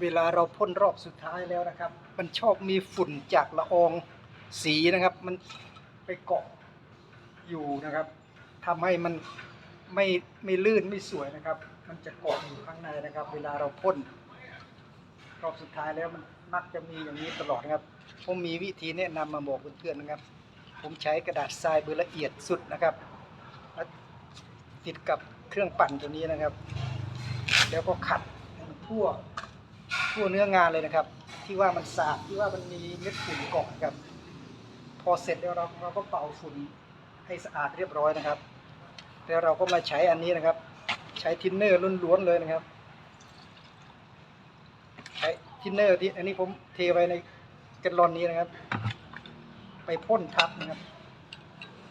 เวลาเราพ่นรอบสุดท้ายแล้วนะครับ มันชอบมีฝุ่นจากละอองสีนะครับ มันไปเกาะอยู่นะครับทำให้มันไม่ไม่ลื่นไม่สวยนะครับ มันจะเกาะอยู่ข้างในนะครับ เวลาเราพ่นรอบสุดท้ายแล้วมันมักจะมีอย่างนี้ตลอดนะครับ ผมมีวิธีแนะนำมาบอกเพื่อนๆนะครับ ผมใช้กระดาษทรายเบอร์ละเอียดสุดนะครับติดกับเครื่องปั่นตัวนี้นะครับ แล้วก็ขัดให้มันทั่ว ทั่วเนื้องานเลยนะครับ ที่ว่ามันสาบที่ว่ามันมีเม็ดฝุ่นเกาะครับ พอเสร็จแล้วเราเราก็เป่าฝุ่นให้สะอาดเรียบร้อยนะครับ แล้วเราก็มาใช้อันนี้นะครับ ใช้ทินเนอร์ล้วนๆเลยนะครับ ใช้ทินเนอร์ที่อันนี้ผมเทไว้ในแกลลอนนี้นะครับ ไปพ่นทับนะครับ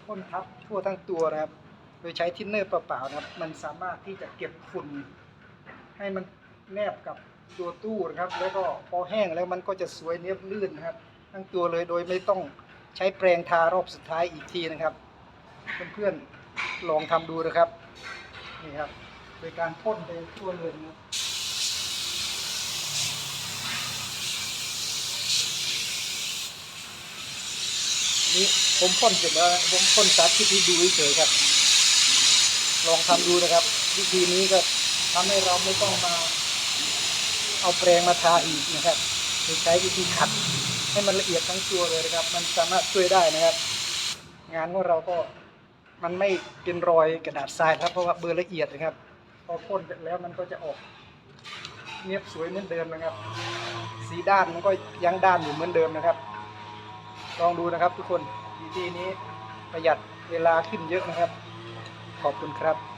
พ่นทับทั่วทั้งตัวนะครับ โดยใช้ทินเนอร์เปล่าๆนะครับ มันสามารถที่จะเก็บฝุ่นให้มันแนบกับ ตัวตู้นะครับ แล้วก็พอแห้งแล้วมันก็จะสวยเนียบลื่นนะครับ ทั้งตัวเลยโดยไม่ต้องใช้แปรงทารอบสุดท้ายอีกทีนะครับ เพื่อนๆลองทำดูนะครับนี่ครับโดยการพ่นไปทั่วเลยนะครับนี่ผมพ่นเสร็จแล้วผมพ่นสาธิตให้ดูเฉยๆครับ ลองทำดูนะครับ วิธีนี้ก็ทำให้เราไม่ต้องมา เอาแปรงมาทาอีกนะครับโดยใช้วิธีขัดให้มันละเอียดทั้งตัวเลยนะครับ มันสามารถช่วยได้นะครับ งานของเราก็มันไม่เป็นรอยกระดาษทรายครับเพราะว่าเบอร์ละเอียดนะครับ พอพ่นเสร็จแล้วมันก็จะออกเนียบสวยเหมือนเดิมนะครับ สีด้านมันก็ยังด้านอยู่เหมือนเดิมนะครับ ลองดูนะครับทุกคนวิธีนี้ประหยัดเวลาขึ้นเยอะนะครับ ขอบคุณครับ